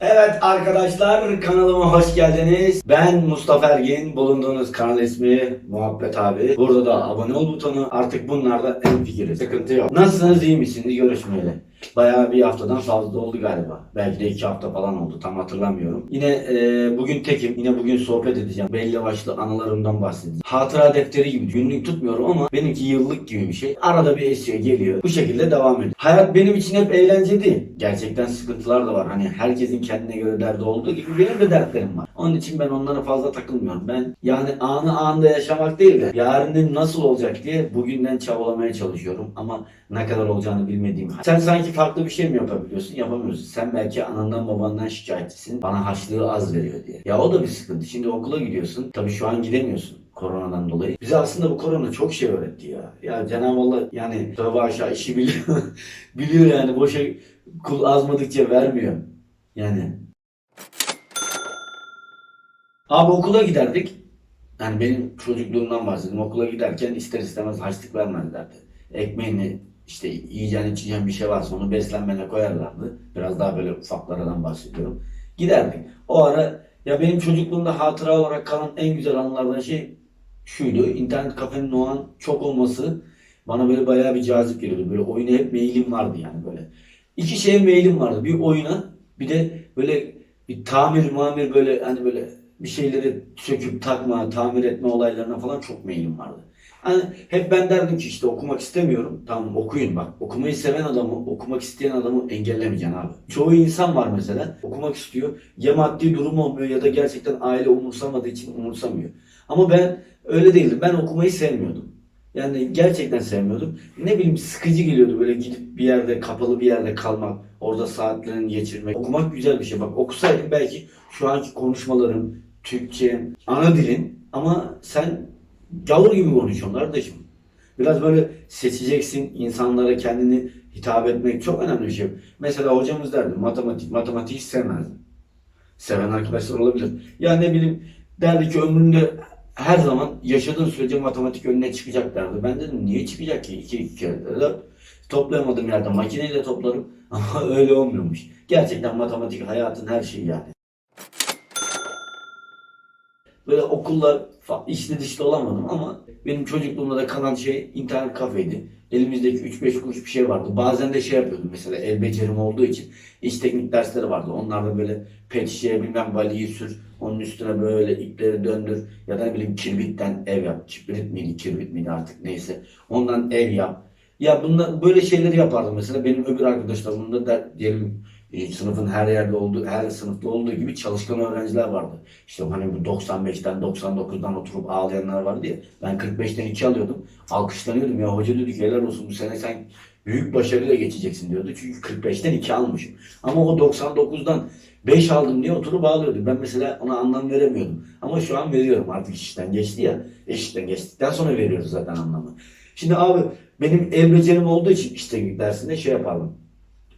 Evet arkadaşlar kanalıma hoş geldiniz. Ben Mustafa Ergin. Bulunduğunuz kanal ismi Muhabbet abi. Burada da abone ol butonu. Artık bunlarda en fikiriz. Sıkıntı yok. Nasılsınız iyi misiniz? Görüşmeyeli. Bayağı bir haftadan fazla oldu galiba. Belki de iki hafta falan oldu. Tam hatırlamıyorum. Yine e, bugün tekim. Yine bugün sohbet edeceğim. Belli başlı anılarımdan bahsedeceğim. Hatıra defteri gibi. Günlük tutmuyorum ama benimki yıllık gibi bir şey. Arada bir esiyor geliyor. Bu şekilde devam ediyor. Hayat benim için hep eğlence değil. Gerçekten sıkıntılar da var. Hani herkesin kendine göre derdi olduğu gibi benim de dertlerim var. Onun için ben onlara fazla takılmıyorum. Ben yani anı anında yaşamak değil de yarının nasıl olacak diye bugünden çabalamaya çalışıyorum. Ama ne kadar olacağını bilmediğim. Sen sanki farklı bir şey mi yapabiliyorsun? Yapamıyorsun. Sen belki anandan babandan şikayetçisin. Bana haçlığı az veriyor diye. Ya o da bir sıkıntı. Şimdi okula gidiyorsun. Tabii şu an gidemiyorsun koronadan dolayı. Bize aslında bu korona çok şey öğretti ya. Ya Cenab-ı Allah yani tövbe aşağı işi biliyor. biliyor yani boşa kul azmadıkça vermiyor. Yani. Abi okula giderdik. Yani benim çocukluğumdan bahsedeyim. Okula giderken ister istemez harçlık vermezlerdi. Ekmeğini işte yiyeceğin içeceğin bir şey varsa onu beslenmene koyarlardı. Biraz daha böyle ufaklardan bahsediyorum. Giderdik. O ara ya benim çocukluğumda hatıra olarak kalan en güzel anılardan şey şuydu. İnternet kafenin o an çok olması bana böyle bayağı bir cazip geliyordu. Böyle oyuna hep meylim vardı yani böyle. İki şeye meylim vardı. Bir oyuna bir de böyle bir tamir mamir böyle hani böyle bir şeyleri söküp takma, tamir etme olaylarına falan çok meylim vardı. Hani hep ben derdim ki işte okumak istemiyorum. Tamam okuyun bak. Okumayı seven adamı, okumak isteyen adamı engellemeyeceksin abi. Çoğu insan var mesela okumak istiyor. Ya maddi durum olmuyor ya da gerçekten aile umursamadığı için umursamıyor. Ama ben öyle değildim. Ben okumayı sevmiyordum. Yani gerçekten sevmiyordum. Ne bileyim sıkıcı geliyordu böyle gidip bir yerde kapalı bir yerde kalmak, orada saatlerini geçirmek. Okumak güzel bir şey. Bak okusaydım belki şu anki konuşmalarım, Türkçe, ana dilin ama sen gavur gibi konuşuyorsun kardeşim. Biraz böyle seçeceksin insanlara kendini hitap etmek çok önemli bir şey. Mesela hocamız derdi matematik, matematiği hiç sevmezdi. Seven arkadaşlar olabilir. Ya ne bileyim derdi ki ömründe her zaman yaşadığın sürece matematik önüne çıkacak derdi. Ben dedim niye çıkacak ki? İki, iki kere de toplayamadığım yerde makineyle toplarım ama öyle olmuyormuş. Gerçekten matematik hayatın her şeyi yani. Böyle okullar içli dışlı olamadım ama benim çocukluğumda da kalan şey internet kafeydi. Elimizdeki 3-5 kuruş bir şey vardı. Bazen de şey yapıyordum mesela el becerim olduğu için iş teknik dersleri vardı. Onlarda böyle pet şişeye bilmem baliyi sür, onun üstüne böyle ipleri döndür ya da ne bileyim kirbitten ev yap. Kibrit miydi, kirbit miydi artık neyse. Ondan ev yap. Ya bunlar böyle şeyleri yapardım mesela. Benim öbür arkadaşlarım da der, diyelim e, sınıfın her yerde olduğu, her sınıfta olduğu gibi çalışkan öğrenciler vardı. İşte hani bu 95'ten 99'dan oturup ağlayanlar vardı ya. Ben 45'ten 2 alıyordum. Alkışlanıyordum ya hoca dedi ki helal olsun bu sene sen büyük başarıyla geçeceksin diyordu. Çünkü 45'ten 2 almışım. Ama o 99'dan 5 aldım diye oturup ağlıyordu. Ben mesela ona anlam veremiyordum. Ama şu an veriyorum artık işten geçti ya. E, işten geçtikten sonra veriyoruz zaten anlamı. Şimdi abi benim el becerim olduğu için işte dersinde şey yapardım.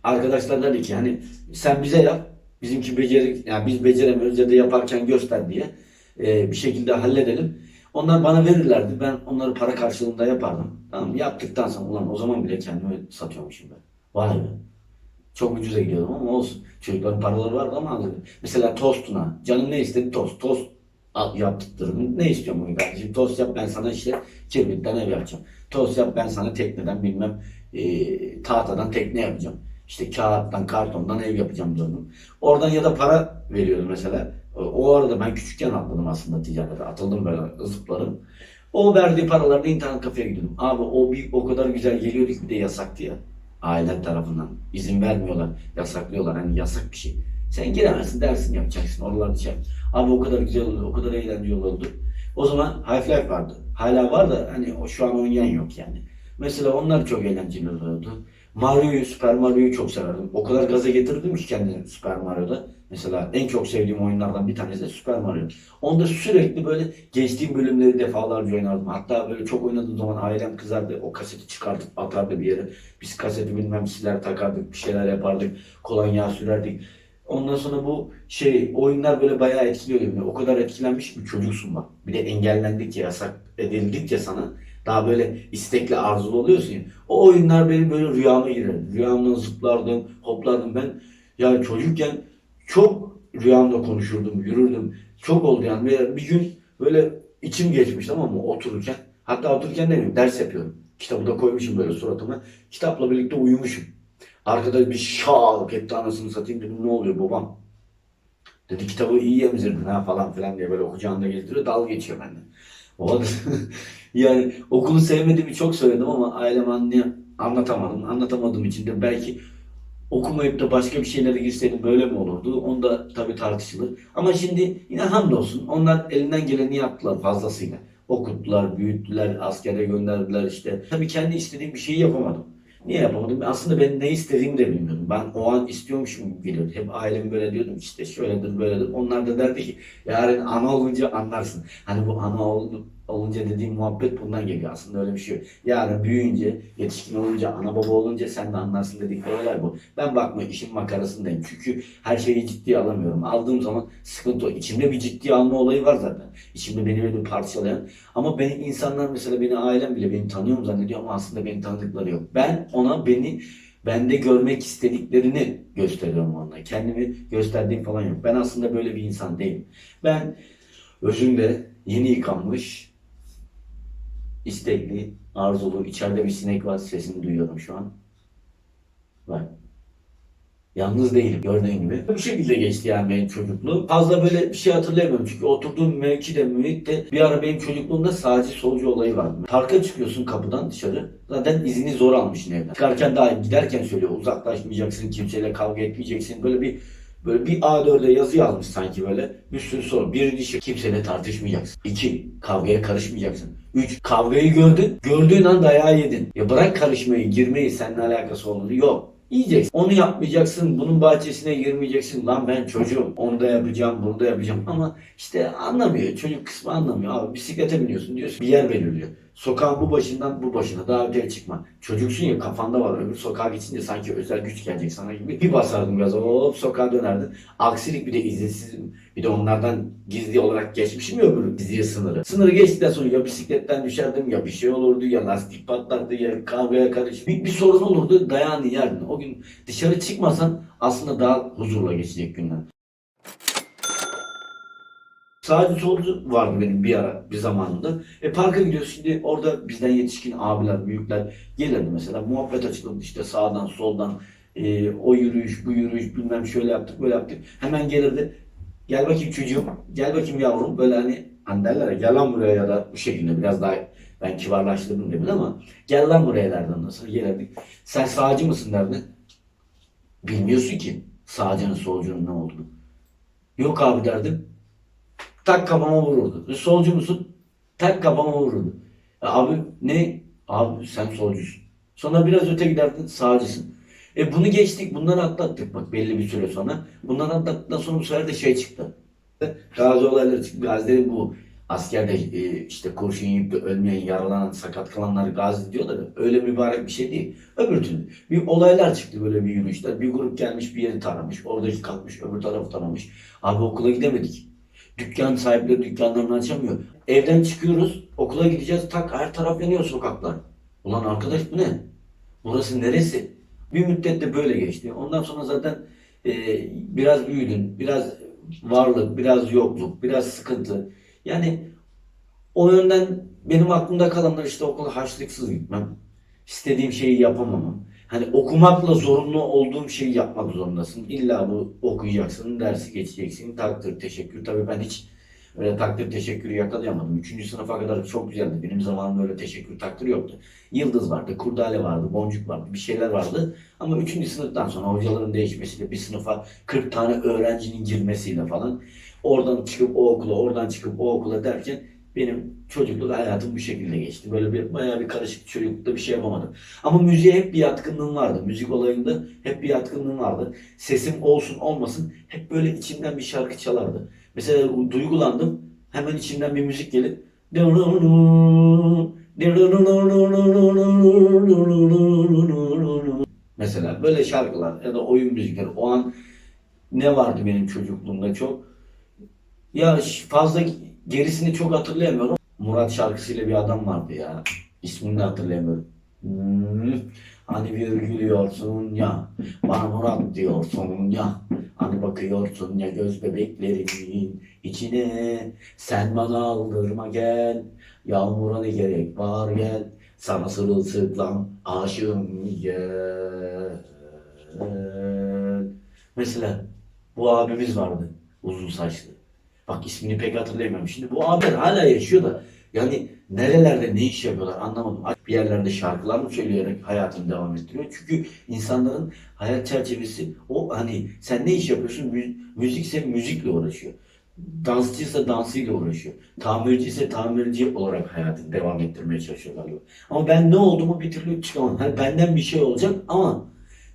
Arkadaşlar dedi ki hani sen bize yap. Bizimki beceri, yani biz beceremiyoruz ya da yaparken göster diye e, bir şekilde halledelim. Onlar bana verirlerdi. Ben onları para karşılığında yapardım. Tamam Yaptıktan sonra ulan o zaman bile kendimi satıyormuşum ben. Vay be. Çok ucuza gidiyordum ama olsun. Çocukların paraları vardı ama alırdı. Mesela tostuna. Canım ne istedi? Tost. Tost yaptırdım. Ne istiyorum bugün kardeşim? Tost yap ben sana işte kibritten ev yapacağım. Tost yap ben sana tekneden bilmem e, tahtadan tekne yapacağım. İşte kağıttan, kartondan ev yapacağım diyordum. Oradan ya da para veriyordum mesela. O- arada ben küçükken atladım aslında ticarete. Atıldım böyle zıpladım. O verdiği paralarla internet kafeye gidiyordum. Abi o bir o kadar güzel geliyordu ki bir de yasaktı ya. Aile tarafından. izin vermiyorlar. Yasaklıyorlar. Hani yasak bir şey. Sen giremezsin dersini yapacaksın. Oralarda şey. Abi o kadar güzel oldu. O kadar eğlenceli oldu. O zaman Half-Life vardı. Hala var da hani şu an oynayan yok yani. Mesela onlar çok eğlenceli oluyordu. Mario'yu, Super Mario'yu çok severdim. O kadar gaza getirdim ki kendimi Super Mario'da. Mesela en çok sevdiğim oyunlardan bir tanesi de Super Mario. Onda sürekli böyle geçtiğim bölümleri defalarca oynardım. Hatta böyle çok oynadığım zaman ailem kızardı. O kaseti çıkartıp atardı bir yere. Biz kaseti bilmem siler takardık, bir şeyler yapardık. Kolonya sürerdik. Ondan sonra bu şey oyunlar böyle bayağı etkiliyor beni. O kadar etkilenmiş bir çocuksun bak. Bir de engellendikçe, yasak edildikçe sana daha böyle istekli arzulu oluyorsun ya. O oyunlar benim böyle rüyama girer. Rüyamdan zıplardım, hoplardım ben. Ya çocukken çok rüyamda konuşurdum, yürürdüm. Çok oldu yani. Bir gün böyle içim geçmiş tamam mı otururken. Hatta otururken demeyeyim ders yapıyorum. Kitabı da koymuşum böyle suratıma. Kitapla birlikte uyumuşum. Arkada bir şak etti anasını satayım dedim ne oluyor babam. Dedi kitabı iyi emzirdin ha falan filan diye böyle kucağında gezdiriyor. Dalga geçiyor benden. Baba da- yani okulu sevmediğimi çok söyledim ama aileme anlay anlatamadım. Anlatamadığım için de belki okumayıp da başka bir şeylere girseydim böyle mi olurdu? Onda tabii tartışılır. Ama şimdi yine hamdolsun. Onlar elinden geleni yaptılar fazlasıyla. Okuttular, büyüttüler, askere gönderdiler işte. Tabii kendi istediğim bir şeyi yapamadım. Niye yapamadım? Aslında ben ne istediğimi de bilmiyordum. Ben o an istiyormuşum gibi geliyordu. Hep ailem böyle diyordum işte şöyledir böyledir. Onlar da derdi ki yarın ana olunca anlarsın. Hani bu ana ol- olunca dediğim muhabbet bundan geliyor. Aslında öyle bir şey yok. Yarın büyüyünce, yetişkin olunca, ana baba olunca sen de anlarsın dedikleri olay bu. Ben bakma işin makarasındayım. Çünkü her şeyi ciddiye alamıyorum. Aldığım zaman sıkıntı o. İçimde bir ciddiye alma olayı var zaten. İçimde beni böyle parçalayan. Ama benim insanlar mesela beni ailem bile beni tanıyor mu zannediyor ama aslında beni tanıdıkları yok. Ben ona beni bende görmek istediklerini gösteriyorum onlara. Kendimi gösterdiğim falan yok. Ben aslında böyle bir insan değilim. Ben özümde yeni yıkanmış, istekli, arzulu, içeride bir sinek var sesini duyuyorum şu an. Bak. Yalnız değilim gördüğün gibi. Bu şekilde geçti yani benim çocukluğum. Fazla böyle bir şey hatırlayamıyorum çünkü oturduğum mevkide, mühitte bir ara benim çocukluğumda sağcı solcu olayı vardı. Parka çıkıyorsun kapıdan dışarı. Zaten izini zor almışsın evden. Çıkarken daha giderken söylüyor uzaklaşmayacaksın, kimseyle kavga etmeyeceksin. Böyle bir Böyle bir A4'e yazı yazmış sanki böyle. Bir sürü soru. Bir dişi kimseyle tartışmayacaksın. İki, kavgaya karışmayacaksın. Üç, kavgayı gördün. Gördüğün an dayağı yedin. Ya bırak karışmayı, girmeyi seninle alakası olduğunu. Yok. Yiyeceksin. Onu yapmayacaksın. Bunun bahçesine girmeyeceksin. Lan ben çocuğum. Onu da yapacağım, bunu da yapacağım. Ama işte anlamıyor. Çocuk kısmı anlamıyor. Abi bisiklete biniyorsun diyorsun. Bir yer belirliyor. Sokağın bu başından bu başına daha öteye çıkma. Çocuksun ya kafanda var. Öbür sokağa geçince sanki özel güç gelecek sana gibi. Bir basardın gaza hop sokağa dönerdin. Aksilik bir de izinsiz bir de onlardan gizli olarak geçmişim ya öbür gizliye sınırı. Sınırı geçtikten sonra ya bisikletten düşerdim ya bir şey olurdu ya lastik patlardı ya kavgaya karış. Bir, bir sorun olurdu dayağını yerdin. O gün dışarı çıkmasan aslında daha huzurla geçecek günler. Sadece solcu vardı benim bir ara bir zamanında. E parka gidiyoruz şimdi orada bizden yetişkin abiler, büyükler gelirdi mesela. Muhabbet açılırdı işte sağdan soldan e, o yürüyüş, bu yürüyüş bilmem şöyle yaptık böyle yaptık. Hemen gelirdi. Gel bakayım çocuğum, gel bakayım yavrum. Böyle hani hani derler ya gel lan buraya ya da bu şekilde biraz daha ben kibarlaştırdım demin ama gel lan buraya derdi ondan sonra gelirdik. Sen sağcı mısın derdi. Bilmiyorsun ki sağcının solcunun ne olduğunu. Yok abi derdim tak kafama vururdu. E, solcu musun? Tak kafama vururdu. E, abi ne? Abi sen solcusun. Sonra biraz öte giderdin sağcısın. E bunu geçtik, bunları atlattık bak belli bir süre sonra. Bunları atlattıktan sonra bu sefer de şey çıktı. Gazi olayları çıktı. Gazilerin bu askerde e, işte kurşun yiyip de ölmeyen, yaralanan, sakat kalanlar gazi diyorlar ya. Öyle mübarek bir şey değil. Öbür türlü. Bir olaylar çıktı böyle bir yürüyüşler. Bir grup gelmiş bir yeri taramış. Oradaki kalkmış öbür tarafı taramış. Abi okula gidemedik. Dükkan sahipleri dükkanlarını açamıyor. Evden çıkıyoruz, okula gideceğiz, tak her taraf yanıyor sokaklar. Ulan arkadaş bu ne? Burası neresi? Bir müddet de böyle geçti. Ondan sonra zaten e, biraz büyüdün, biraz varlık, biraz yokluk, biraz sıkıntı. Yani o yönden benim aklımda kalanlar işte okula harçlıksız gitmem. İstediğim şeyi yapamamam. Hani okumakla zorunlu olduğum şeyi yapmak zorundasın. İlla bu okuyacaksın, dersi geçeceksin, takdir, teşekkür. Tabii ben hiç öyle takdir, teşekkürü yakalayamadım. Üçüncü sınıfa kadar çok güzeldi. Benim zamanımda öyle teşekkür, takdir yoktu. Yıldız vardı, kurdale vardı, boncuk vardı, bir şeyler vardı. Ama üçüncü sınıftan sonra hocaların değişmesiyle bir sınıfa 40 tane öğrencinin girmesiyle falan oradan çıkıp o okula, oradan çıkıp o okula derken benim çocukluk hayatım bu şekilde geçti. Böyle bir bayağı bir karışık çocuklukta bir şey yapamadım. Ama müziğe hep bir yatkınlığım vardı. Müzik olayında hep bir yatkınlığım vardı. Sesim olsun olmasın hep böyle içimden bir şarkı çalardı. Mesela duygulandım. Hemen içimden bir müzik gelip Mesela böyle şarkılar ya da oyun müzikleri o an ne vardı benim çocukluğumda çok ya fazla gerisini çok hatırlayamıyorum. Murat şarkısıyla bir adam vardı ya. İsmini de hatırlayamıyorum. Hmm, Hani bir gülüyorsun ya. Bana Murat diyorsun ya. Hani bakıyorsun ya göz bebeklerimin içine sen bana aldırma gel yağmura ne gerek var gel sana sırılsıklam aşığım gel. Mesela bu abimiz vardı uzun saçlı. Bak ismini pek hatırlayamıyorum. Şimdi bu abiler hala yaşıyor da yani nerelerde ne iş yapıyorlar anlamadım. Bir yerlerde şarkılar mı söyleyerek hayatını devam ettiriyor. Çünkü insanların hayat çerçevesi o hani sen ne iş yapıyorsun? Mü- müzikse müzikle uğraşıyor. Dansçıysa dansıyla uğraşıyor. Tamirci ise tamirci olarak hayatını devam ettirmeye çalışıyorlar. Ama ben ne olduğumu bir türlü çıkamadım. Hani benden bir şey olacak ama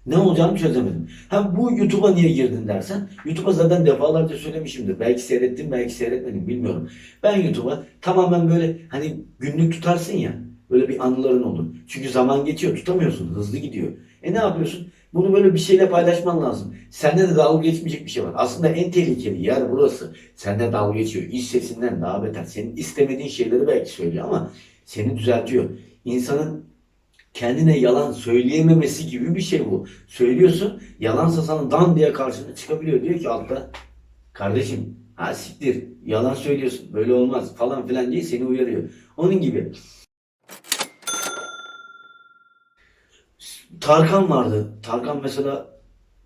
ne olacağını çözemedim. Ha bu YouTube'a niye girdin dersen, YouTube'a zaten defalarca söylemişimdir. Belki seyrettim, belki seyretmedim bilmiyorum. Ben YouTube'a tamamen böyle hani günlük tutarsın ya, böyle bir anıların olur. Çünkü zaman geçiyor, tutamıyorsun, hızlı gidiyor. E ne yapıyorsun? Bunu böyle bir şeyle paylaşman lazım. Sende de dalga geçmeyecek bir şey var. Aslında en tehlikeli yer burası. Sende dalga geçiyor. İş sesinden daha beter. Senin istemediğin şeyleri belki söylüyor ama seni düzeltiyor. İnsanın kendine yalan söyleyememesi gibi bir şey bu. Söylüyorsun, yalansa sana dan diye karşına çıkabiliyor. Diyor ki altta, kardeşim ha siktir, yalan söylüyorsun, böyle olmaz falan filan diye seni uyarıyor. Onun gibi. Tarkan vardı. Tarkan mesela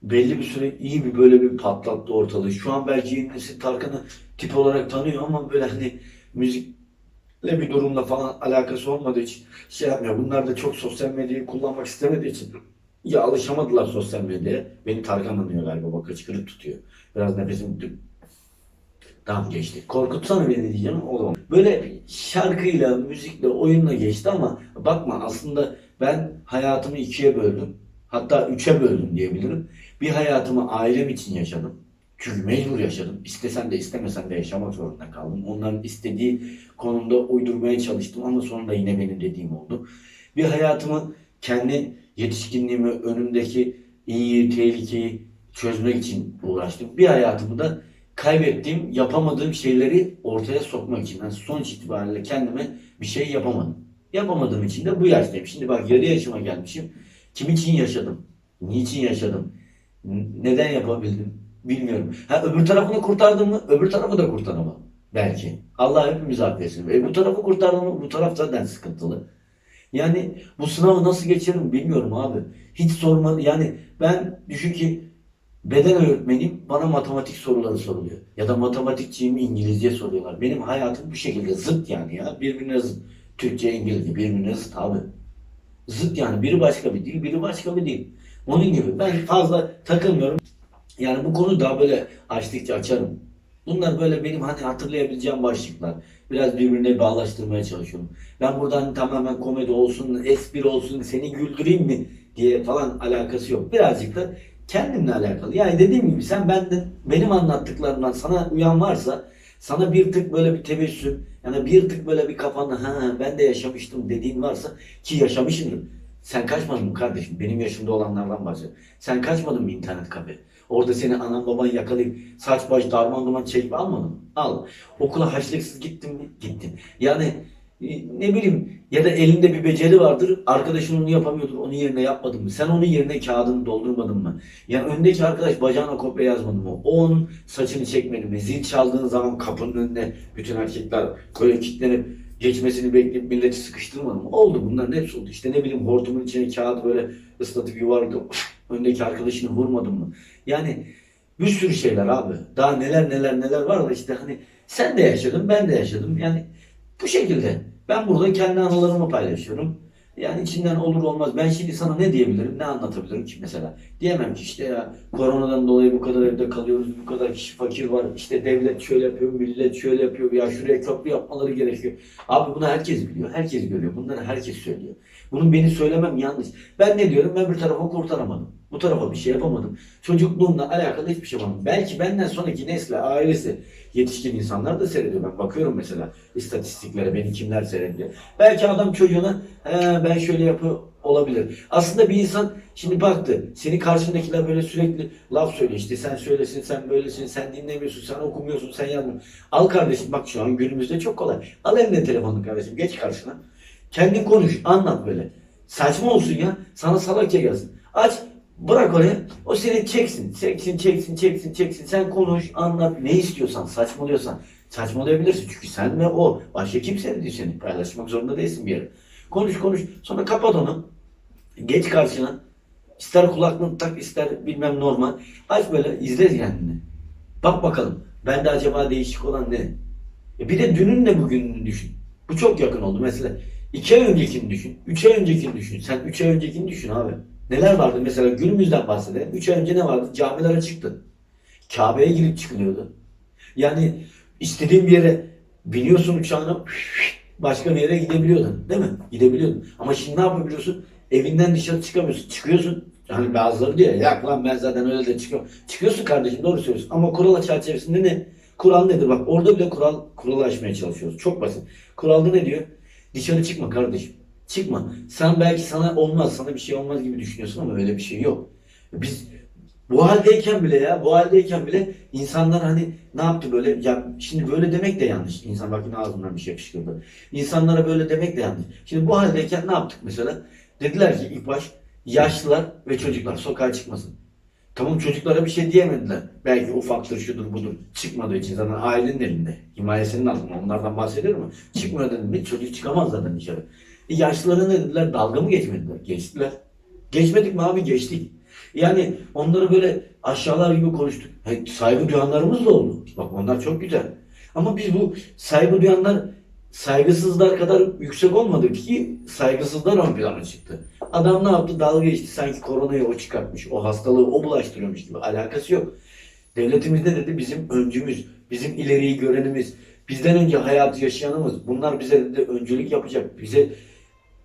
belli bir süre iyi bir böyle bir patlattı ortalığı. Şu an belki yeni nesil Tarkan'ı tip olarak tanıyor ama böyle hani müzikle bir durumla falan alakası olmadığı için şey yapmıyor. Bunlar da çok sosyal medyayı kullanmak istemediği için ya alışamadılar sosyal medyaya. Beni Tarkan anlıyor galiba bak hıçkırık tutuyor. Biraz nefesim dü- Tamam geçti. Korkutsana beni diyeceğim o zaman. Böyle şarkıyla, müzikle, oyunla geçti ama bakma aslında ben hayatımı ikiye böldüm. Hatta üçe böldüm diyebilirim. Bir hayatımı ailem için yaşadım. Çünkü mecbur yaşadım. İstesem de istemesem de yaşamak zorunda kaldım. Onların istediği konumda uydurmaya çalıştım ama sonunda yine benim dediğim oldu. Bir hayatımı kendi yetişkinliğimi, önümdeki iyi, tehlikeyi çözmek için uğraştım. Bir hayatımı da kaybettiğim, yapamadığım şeyleri ortaya sokmak için. Yani sonuç itibariyle kendime bir şey yapamadım. Yapamadığım için de bu yaştayım. Şimdi bak yarı yaşıma gelmişim. Kim için yaşadım? Niçin yaşadım? Neden yapabildim? Bilmiyorum. Ha öbür tarafını kurtardım mı? Öbür tarafı da kurtaramam. Belki. Allah hepimizi affetsin. E bu tarafı kurtardım mı? Bu taraf zaten sıkıntılı. Yani bu sınavı nasıl geçerim bilmiyorum abi. Hiç sorma. Yani ben düşün ki beden öğretmeniyim. Bana matematik soruları soruluyor. Ya da matematikçiyim İngilizce soruyorlar. Benim hayatım bu şekilde zıt yani ya. Birbirine zıt. Türkçe, İngilizce birbirine zıt abi. Zıt yani. Biri başka bir dil, biri başka bir dil. Onun gibi. Ben fazla takılmıyorum. Yani bu konu daha böyle açtıkça açarım. Bunlar böyle benim hani hatırlayabileceğim başlıklar. Biraz birbirine bağlaştırmaya çalışıyorum. Ben buradan tamamen komedi olsun, espri olsun, seni güldüreyim mi diye falan alakası yok. Birazcık da kendimle alakalı. Yani dediğim gibi sen benden, benim anlattıklarımdan sana uyan varsa sana bir tık böyle bir tebessüm, yani bir tık böyle bir kafanda ha ben de yaşamıştım dediğin varsa ki yaşamışımdır. Sen kaçmadın mı kardeşim? Benim yaşımda olanlardan bahsediyorum. Sen kaçmadın mı internet kafe? Orada seni anan baban yakalayıp saç baş darman duman çekip almadın? Al. Okula haçlıksız gittin mi? Gittin. Yani e, ne bileyim ya da elinde bir beceri vardır. Arkadaşın onu yapamıyordur. Onun yerine yapmadın mı? Sen onun yerine kağıdını doldurmadın mı? Yani öndeki arkadaş bacağına kopya yazmadı mı? O onun saçını çekmedi mi? Zil çaldığın zaman kapının önüne bütün erkekler böyle kilitlenip geçmesini bekleyip milleti sıkıştırmadı mı? Oldu bunların hepsi oldu. İşte ne bileyim hortumun içine kağıt böyle ıslatıp yuvarlayıp öndeki arkadaşını vurmadın mı? Yani bir sürü şeyler abi. Daha neler neler neler var da işte hani sen de yaşadın ben de yaşadım. Yani bu şekilde. Ben burada kendi anılarımı paylaşıyorum. Yani içinden olur olmaz. Ben şimdi sana ne diyebilirim, ne anlatabilirim ki mesela? Diyemem ki işte ya koronadan dolayı bu kadar evde kalıyoruz, bu kadar kişi fakir var. İşte devlet şöyle yapıyor, millet şöyle yapıyor. Ya şuraya köprü yapmaları gerekiyor. Abi bunu herkes biliyor, herkes görüyor. Bunları herkes söylüyor. Bunun beni söylemem yanlış. Ben ne diyorum? Ben bir tarafa kurtaramadım. Bu tarafa bir şey yapamadım. Çocukluğumla alakalı hiçbir şey yapamadım. Belki benden sonraki nesle, ailesi, yetişkin insanlar da seyrediyor. Ben bakıyorum mesela istatistiklere, beni kimler seyrediyor. Belki adam çocuğuna "He, ben şöyle yapıyor olabilir. Aslında bir insan şimdi baktı. Seni karşındakiler böyle sürekli laf söylüyor. İşte sen söylesin, sen böylesin, sen dinlemiyorsun, sen okumuyorsun, sen yazmıyorsun. Al kardeşim bak şu an günümüzde çok kolay. Al eline telefonunu kardeşim, geç karşına. Kendin konuş, anlat böyle. Saçma olsun ya. Sana salakça gelsin. Aç Bırak oraya. O seni çeksin. Çeksin, çeksin, çeksin, çeksin. Sen konuş, anlat. Ne istiyorsan, saçmalıyorsan. Saçmalayabilirsin. Çünkü sen ve o. Başka kimse de seni paylaşmak zorunda değilsin bir yere. Konuş, konuş. Sonra kapat onu. Geç karşına. İster kulaklığını tak, ister bilmem normal. Aç böyle, izle kendini. Bak bakalım. Bende acaba değişik olan ne? E bir de dününle bugününü düşün. Bu çok yakın oldu. Mesela iki ay öncekini düşün. Üç ay öncekini düşün. Sen üç ay öncekini düşün abi. Neler vardı? Mesela günümüzden bahsedelim. Üç ay önce ne vardı? Camiler açıktı. Kabe'ye girip çıkılıyordu. Yani istediğin bir yere biniyorsun uçağına başka bir yere gidebiliyordun. Değil mi? Gidebiliyordun. Ama şimdi ne yapabiliyorsun? Evinden dışarı çıkamıyorsun. Çıkıyorsun. Hani bazıları diyor ya "Yak lan ben zaten öyle de çıkıyorum. Çıkıyorsun kardeşim doğru söylüyorsun. Ama kural çerçevesinde ne? Kural nedir? Bak orada bile kural kuralı aşmaya çalışıyoruz. Çok basit. Kuralda ne diyor? Dışarı çıkma kardeşim. Çıkma. Sen belki sana olmaz, sana bir şey olmaz gibi düşünüyorsun ama öyle bir şey yok. Biz bu haldeyken bile ya, bu haldeyken bile insanlar hani ne yaptı böyle, ya şimdi böyle demek de yanlış. İnsan bak yine ağzından bir şey fışkırdı. İnsanlara böyle demek de yanlış. Şimdi bu haldeyken ne yaptık mesela? Dediler ki ilk baş yaşlılar ve çocuklar sokağa çıkmasın. Tamam çocuklara bir şey diyemediler. Belki ufaktır, şudur, budur. Çıkmadığı için zaten ailenin elinde. Himayesinin altında. Onlardan bahsediyor mu? Çıkmıyor dedim mi çocuk çıkamaz zaten dışarı. E, yaşlılara ne dediler? Dalga mı geçmediler? Geçtiler. Geçmedik mi abi? Geçtik. Yani onları böyle aşağılar gibi konuştuk. He, saygı duyanlarımız da oldu. Bak onlar çok güzel. Ama biz bu saygı duyanlar saygısızlar kadar yüksek olmadık ki saygısızlar ön plana çıktı. Adam ne yaptı? Dalga geçti. Sanki koronayı o çıkartmış. O hastalığı o bulaştırıyormuş gibi. Alakası yok. Devletimiz ne dedi? Bizim öncümüz, bizim ileriyi görenimiz, bizden önce hayatı yaşayanımız. Bunlar bize dedi öncülük yapacak. Bize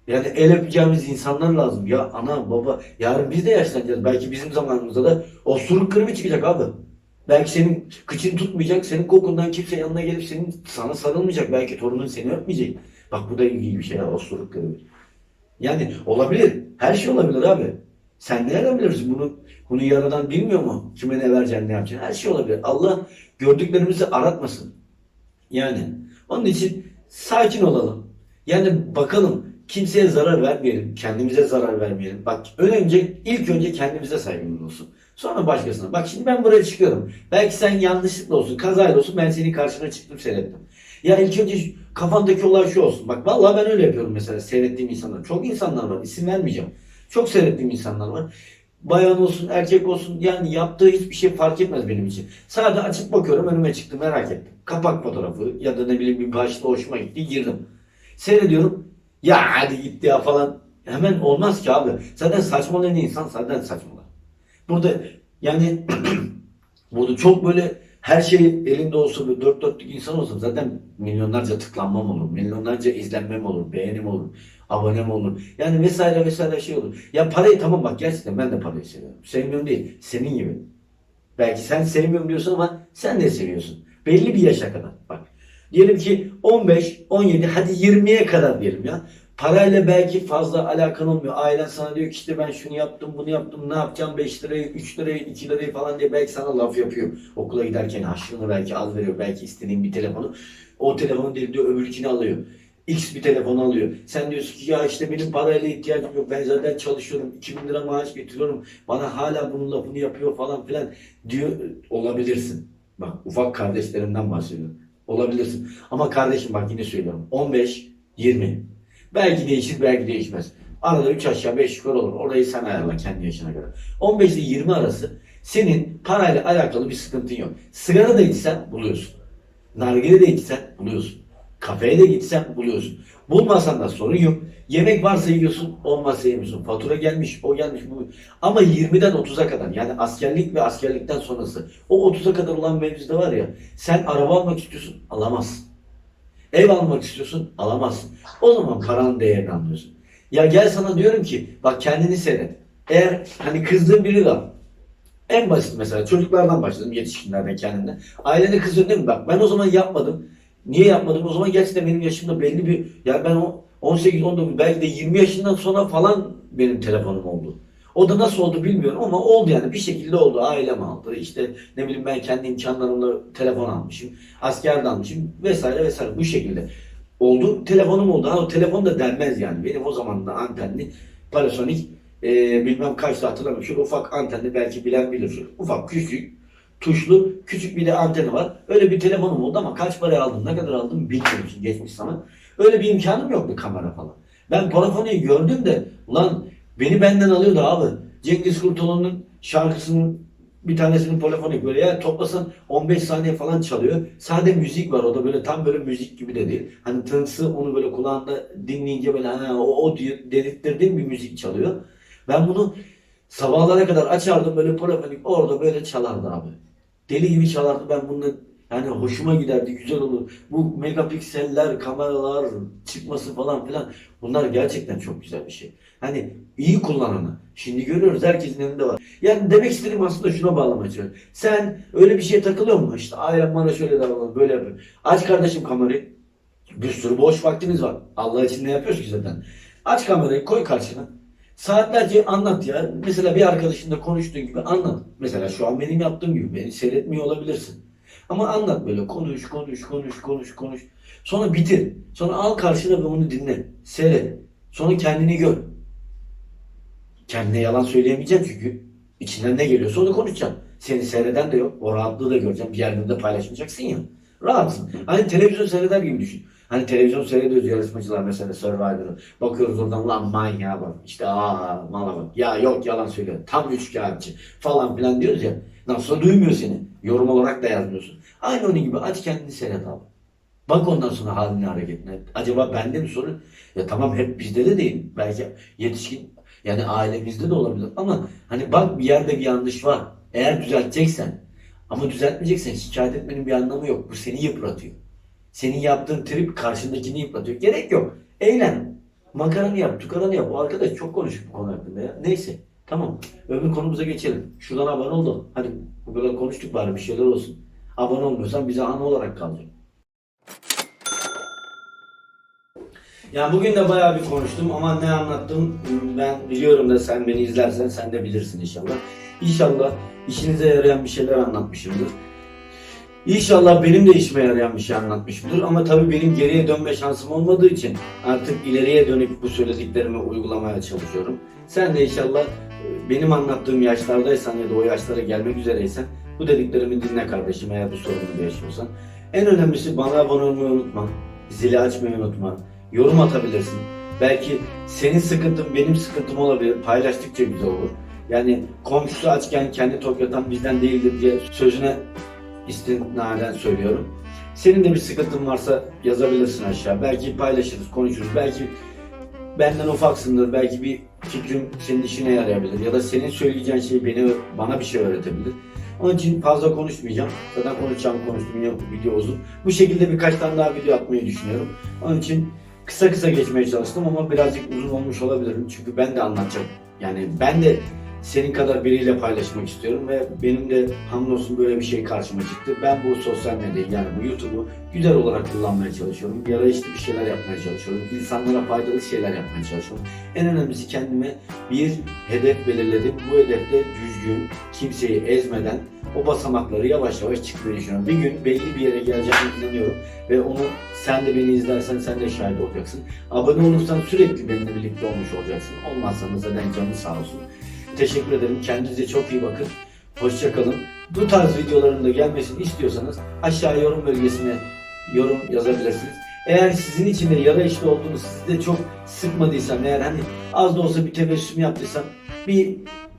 yani el öpeceğimiz insanlar lazım. Ya ana baba yarın biz de yaşlanacağız. Belki bizim zamanımızda da osuruk kribi çıkacak abi. Belki senin kıçın tutmayacak. Senin kokundan kimse yanına gelip senin sana sarılmayacak. Belki torunun seni öpmeyecek. Bak bu da ilginç bir şey ya osuruk kribi. Yani olabilir. Her şey olabilir abi. Sen nereden bilirsin bunu? Bunu yaradan bilmiyor mu? Kime ne vereceksin, ne yapacaksın? Her şey olabilir. Allah gördüklerimizi aratmasın. Yani onun için sakin olalım. Yani bakalım kimseye zarar vermeyelim. Kendimize zarar vermeyelim. Bak önce ilk önce kendimize saygımız olsun. Sonra başkasına. Bak şimdi ben buraya çıkıyorum. Belki sen yanlışlıkla olsun, kazayla olsun ben senin karşına çıktım seyrettim. Ya ilk önce kafandaki olay şu olsun. Bak vallahi ben öyle yapıyorum mesela seyrettiğim insanlar. Çok insanlar var. isim vermeyeceğim. Çok seyrettiğim insanlar var. Bayan olsun, erkek olsun yani yaptığı hiçbir şey fark etmez benim için. Sadece açıp bakıyorum önüme çıktı merak ettim. Kapak fotoğrafı ya da ne bileyim bir başlığı hoşuma gitti girdim. Seyrediyorum ya hadi gitti ya falan. Hemen olmaz ki abi. Zaten saçmalayan insan zaten saçmalar. Burada yani burada çok böyle her şey elinde olsa böyle dört dörtlük insan olsa zaten milyonlarca tıklanmam olur. Milyonlarca izlenmem olur. Beğenim olur. Abonem olur. Yani vesaire vesaire şey olur. Ya parayı tamam bak gerçekten ben de parayı seviyorum. Sevmiyorum değil. Senin gibi. Belki sen sevmiyorum diyorsun ama sen de seviyorsun. Belli bir yaşa kadar. Bak. Diyelim ki 15, 17 hadi 20'ye kadar diyelim ya. Parayla belki fazla alakan olmuyor. Ailen sana diyor ki işte ben şunu yaptım bunu yaptım ne yapacağım 5 lirayı 3 lirayı 2 lirayı falan diye belki sana laf yapıyor. Okula giderken harçlığını belki az veriyor. Belki istediğin bir telefonu. O telefonu değil diyor öbürkini alıyor. X bir telefon alıyor. Sen diyorsun ki ya işte benim parayla ihtiyacım yok. Ben zaten çalışıyorum. 2000 lira maaş getiriyorum. Bana hala bunun lafını yapıyor falan filan diyor. Olabilirsin. Bak ufak kardeşlerimden bahsediyorum. Olabilirsin. Ama kardeşim bak yine söylüyorum. 15, 20. Belki değişir belki değişmez. Arada 3 aşağı 5 yukarı olur. Orayı sen ayarla kendi yaşına göre. 15 ile 20 arası senin parayla alakalı bir sıkıntın yok. Sigara da içsen buluyorsun. Nargile de içsen buluyorsun. Kafeye de gitsen buluyorsun. Bulmasan da sorun yok. Yemek varsa yiyorsun, olmazsa yemiyorsun. Fatura gelmiş, o gelmiş, bu. Ama 20'den 30'a kadar yani askerlik ve askerlikten sonrası. O 30'a kadar olan mevzuda var ya sen araba almak istiyorsun, alamazsın. Ev almak istiyorsun, alamazsın. O zaman paranın değerini anlıyorsun. Ya gel sana diyorum ki bak kendini seyret. Eğer hani kızdığın biri var. En basit mesela çocuklardan başladım yetişkinlerden kendimden. Ailene kızıyorsun değil mi? Bak ben o zaman yapmadım. Niye yapmadım? O zaman gerçekten benim yaşımda belli bir ya ben o 18 19 belki de 20 yaşından sonra falan benim telefonum oldu. O da nasıl oldu bilmiyorum ama oldu yani bir şekilde oldu. Ailem aldı. İşte ne bileyim ben kendi imkanlarımla telefon almışım. Askerde almışım vesaire vesaire bu şekilde. Oldu. Telefonum oldu. Ha o telefon da denmez yani. Benim o zaman da antenli Panasonic e, bilmem kaçta hatırlamıyorum. Şöyle ufak antenli belki bilen bilir. Ufak küçük tuşlu küçük bir de anteni var. Öyle bir telefonum oldu ama kaç paraya aldım ne kadar aldım bilmiyorum şimdi geçmiş zaman. Öyle bir imkanım yoktu kamera falan. Ben Parafone'yi gördüm de ulan beni benden alıyordu abi. Cengiz Kurtoğlu'nun şarkısının bir tanesinin polifonik böyle ya toplasan 15 saniye falan çalıyor. Sade müzik var o da böyle tam böyle müzik gibi de değil. Hani tınısı onu böyle kulağında dinleyince böyle ha, o, o dedirttirdiğim bir müzik çalıyor. Ben bunu sabahlara kadar açardım böyle polifonik orada böyle çalardı abi. Deli gibi çalardı ben bunu yani hoşuma giderdi güzel olur. Bu megapikseller, kameralar çıkması falan filan bunlar gerçekten çok güzel bir şey. Hani iyi kullananı. Şimdi görüyoruz herkesin elinde var. Yani demek istediğim aslında şuna bağlamaya çalışıyorum. Sen öyle bir şeye takılıyor mu? İşte ailem bana şöyle davranıyor, böyle yapıyor. Aç kardeşim kamerayı. Bir sürü boş vaktiniz var. Allah için ne yapıyoruz ki zaten? Aç kamerayı koy karşına. Saatlerce anlat ya. Mesela bir arkadaşınla konuştuğun gibi anlat. Mesela şu an benim yaptığım gibi beni seyretmiyor olabilirsin. Ama anlat böyle konuş konuş konuş konuş konuş. Sonra bitir. Sonra al karşına ve onu dinle. Seyret. Sonra kendini gör. Kendine yalan söyleyemeyeceksin çünkü. içinden ne geliyorsa onu konuşacaksın. Seni seyreden de yok. O rahatlığı da göreceksin. Bir yerde de paylaşmayacaksın ya. Rahatsın. Hani televizyon seyreder gibi düşün. Hani televizyon seyrediyoruz yarışmacılar mesela Survivor'ı. Bakıyoruz oradan lan manyağa bak. İşte aa mala. Ya yok yalan söylüyor. Tam üçkağıtçı falan filan diyoruz ya. Nasıl duymuyor seni. Yorum olarak da yazmıyorsun. Aynı onun gibi aç kendini seyret abi. Bak ondan sonra haline hareketine. Acaba bende mi sorun? Ya tamam hep bizde de değil. Belki yetişkin yani ailemizde de olabilir. Ama hani bak bir yerde bir yanlış var. Eğer düzelteceksen ama düzeltmeyeceksen şikayet etmenin bir anlamı yok. Bu seni yıpratıyor. Senin yaptığın trip karşındakini yıpratıyor. Gerek yok. Eğlen. Makaranı yap, tukaranı yap. O arkadaş çok konuşuyor bu konu hakkında ya. Neyse. Tamam. Öbür konumuza geçelim. Şuradan abone oldun. Hadi bu kadar konuştuk bari bir şeyler olsun. Abone olmuyorsan bize ana olarak kalacak. Ya bugün de bayağı bir konuştum ama ne anlattım ben biliyorum da sen beni izlersen sen de bilirsin inşallah. İnşallah işinize yarayan bir şeyler anlatmışımdır. İnşallah benim de işime yarayan bir şey anlatmışımdır ama tabii benim geriye dönme şansım olmadığı için artık ileriye dönüp bu söylediklerimi uygulamaya çalışıyorum. Sen de inşallah e, benim anlattığım yaşlardaysan ya da o yaşlara gelmek üzereysen bu dediklerimi dinle kardeşim eğer bu sorunu yaşıyorsan. En önemlisi bana abone olmayı unutma. Zili açmayı unutma. Yorum atabilirsin. Belki senin sıkıntın benim sıkıntım olabilir. Paylaştıkça güzel olur. Yani komşusu açken kendi tok yatan bizden değildir diye sözüne istinaden söylüyorum. Senin de bir sıkıntın varsa yazabilirsin aşağı. Belki paylaşırız, konuşuruz. Belki benden ufaksındır. Belki bir fikrim senin işine yarayabilir. Ya da senin söyleyeceğin şey beni bana bir şey öğretebilir. Onun için fazla konuşmayacağım. Zaten konuşacağım konuştum video uzun. Bu şekilde birkaç tane daha video atmayı düşünüyorum. Onun için kısa kısa geçmeye çalıştım ama birazcık uzun olmuş olabilirim. Çünkü ben de anlatacağım. Yani ben de senin kadar biriyle paylaşmak istiyorum ve benim de hamdolsun böyle bir şey karşıma çıktı. Ben bu sosyal medyayı yani bu YouTube'u güzel olarak kullanmaya çalışıyorum. Yarayışlı bir şeyler yapmaya çalışıyorum. İnsanlara faydalı şeyler yapmaya çalışıyorum. En önemlisi kendime bir hedef belirledim. Bu hedefte düzgün, kimseyi ezmeden o basamakları yavaş yavaş çıkmayı düşünüyorum. Bir gün belli bir yere geleceğime inanıyorum ve onu sen de beni izlersen sen de şahit olacaksın. Abone olursan sürekli benimle birlikte olmuş olacaksın. Olmazsan da zaten canı sağ olsun. Teşekkür ederim. Kendinize çok iyi bakın. Hoşçakalın. Bu tarz videoların da gelmesini istiyorsanız aşağı yorum bölgesine yorum yazabilirsiniz. Eğer sizin için de yara işli olduğunu sizi de çok sıkmadıysam eğer hani az da olsa bir tebessüm yaptıysam bir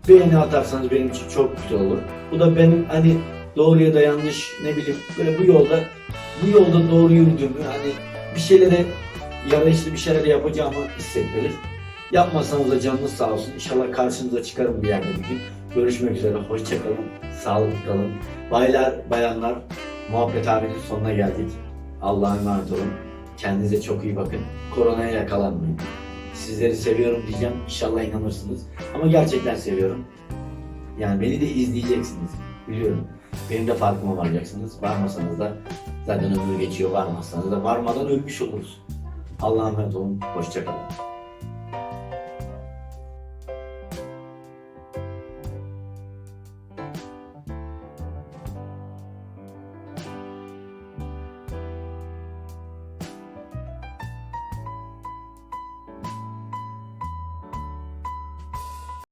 beğeni atarsanız benim için çok güzel olur. Bu da benim hani doğru ya da yanlış ne bileyim böyle bu yolda bu yolda doğru yürüdüğümü hani bir şeylere yarayışlı bir şeyler yapacağımı hissettirir. Yapmasanız da canınız sağ olsun. İnşallah karşınıza çıkarım bir yerde bir gün. Görüşmek üzere. Hoşçakalın. Sağlıklı kalın. Baylar, bayanlar muhabbet abinin sonuna geldik. Allah'a emanet olun. Kendinize çok iyi bakın. Koronaya yakalanmayın. Sizleri seviyorum diyeceğim. İnşallah inanırsınız. Ama gerçekten seviyorum. Yani beni de izleyeceksiniz. Biliyorum. Benim de farkıma varacaksınız. Varmasanız da zaten ömür geçiyor. Varmazsanız da varmadan ölmüş oluruz. Allah'a emanet olun. Hoşçakalın.